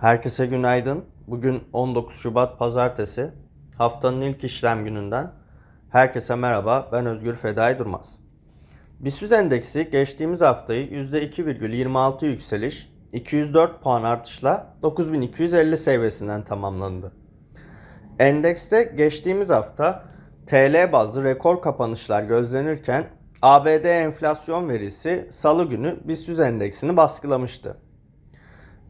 Herkese günaydın. Bugün 19 Şubat Pazartesi. Haftanın ilk işlem gününden. Herkese merhaba. Ben Özgür Fedai Durmaz. BIST endeksi geçtiğimiz haftayı %2,26 yükseliş, 204 puan artışla 9250 seviyesinden tamamlandı. Endekste geçtiğimiz hafta TL bazlı rekor kapanışlar gözlenirken ABD enflasyon verisi salı günü BIST endeksini baskılamıştı.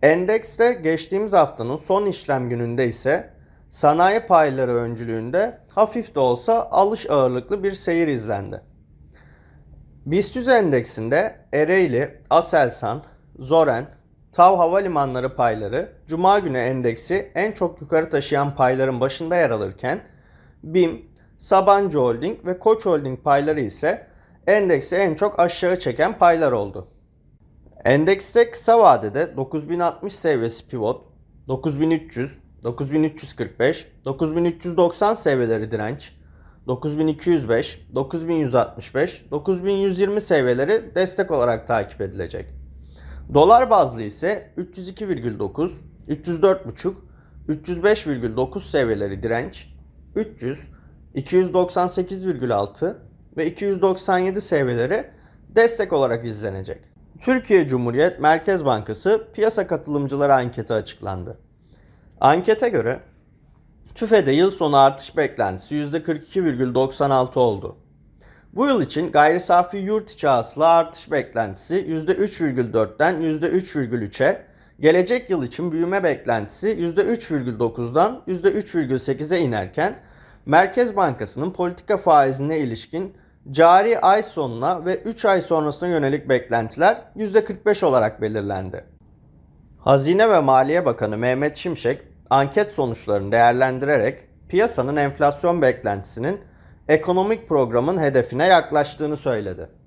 Endekste geçtiğimiz haftanın son işlem gününde ise sanayi payları öncülüğünde hafif de olsa alış ağırlıklı bir seyir izlendi. BIST 100 endeksinde Ereğli, Aselsan, Zoren, Tav Havalimanları payları Cuma günü endeksi en çok yukarı taşıyan payların başında yer alırken BİM, Sabancı Holding ve Koç Holding payları ise endeksi en çok aşağı çeken paylar oldu. Endekste kısa vadede 9060 seviyesi pivot, 9300, 9345, 9390 seviyeleri direnç, 9205, 9165, 9120 seviyeleri destek olarak takip edilecek. Dolar bazlı ise 302,9, 304,5, 305,9 seviyeleri direnç, 300, 298,6 ve 297 seviyeleri destek olarak izlenecek. Türkiye Cumhuriyet Merkez Bankası piyasa katılımcıları anketi açıklandı. Ankete göre TÜFE'de yıl sonu artış beklentisi %42,96 oldu. Bu yıl için gayri safi yurt içi hasıla artış beklentisi %3,4'ten %3,3'e, gelecek yıl için büyüme beklentisi %3,9'dan %3,8'e inerken Merkez Bankası'nın politika faizine ilişkin cari ay sonuna ve 3 ay sonrasına yönelik beklentiler %45 olarak belirlendi. Hazine ve Maliye Bakanı Mehmet Şimşek anket sonuçlarını değerlendirerek piyasanın enflasyon beklentisinin ekonomik programın hedefine yaklaştığını söyledi.